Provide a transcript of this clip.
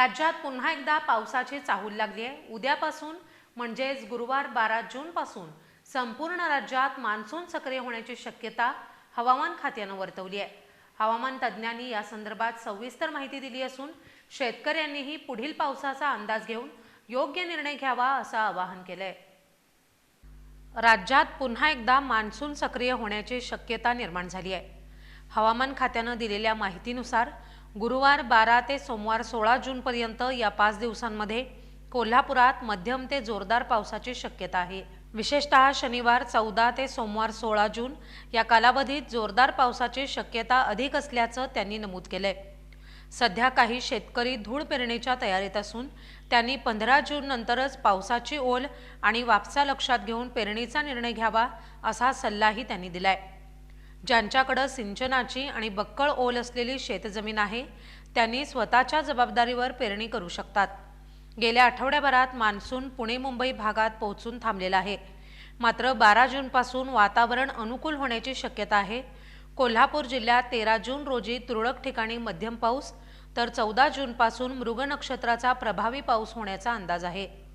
राज्यात पुन्हा एकदा पावसाची चाहूल लागली आहे. उद्यापासून म्हणजेच गुरुवार बारा जूनपासून संपूर्ण राज्यात मान्सून सक्रिय होण्याची शक्यता हवामान खात्यानं वर्तवली आहे. हवामान तज्ज्ञांनी या संदर्भात सविस्तर माहिती दिली असून शेतकऱ्यांनीही पुढील पावसाचा अंदाज घेऊन योग्य निर्णय घ्यावा असं आवाहन केलंय. राज्यात पुन्हा एकदा मान्सून सक्रिय होण्याची शक्यता निर्माण झाली आहे. हवामान खात्यानं दिलेल्या माहितीनुसार गुरुवार बारा ते सोमवार सोळा जूनपर्यंत या पाच दिवसांमध्ये कोल्हापुरात मध्यम ते जोरदार पावसाची शक्यता आहे. विशेषतः शनिवार चौदा ते सोमवार सोळा जून या कालावधीत जोरदार पावसाची शक्यता अधिक असल्याचं त्यांनी नमूद केलंय. सध्या काही शेतकरी धूळ पेरणीच्या तयारीत असून त्यांनी पंधरा जून नंतरच पावसाची ओल आणि वापसा लक्षात घेऊन पेरणीचा निर्णय घ्यावा असा सल्लाही त्यांनी दिलाय. ज्यांच्याकडं सिंचनाची आणि बक्कळ ओल असलेली शेतजमीन आहे त्यांनी स्वतःच्या जबाबदारीवर पेरणी करू शकतात. गेल्या आठवड्याभरात मान्सून पुणे मुंबई भागात पोहोचून थांबलेला आहे. मात्र बारा जूनपासून वातावरण अनुकूल होण्याची शक्यता आहे. कोल्हापूर जिल्ह्यात तेरा जून रोजी तुरळक ठिकाणी मध्यम पाऊस तर चौदा जूनपासून मृग नक्षत्राचा प्रभावी पाऊस होण्याचा अंदाज आहे.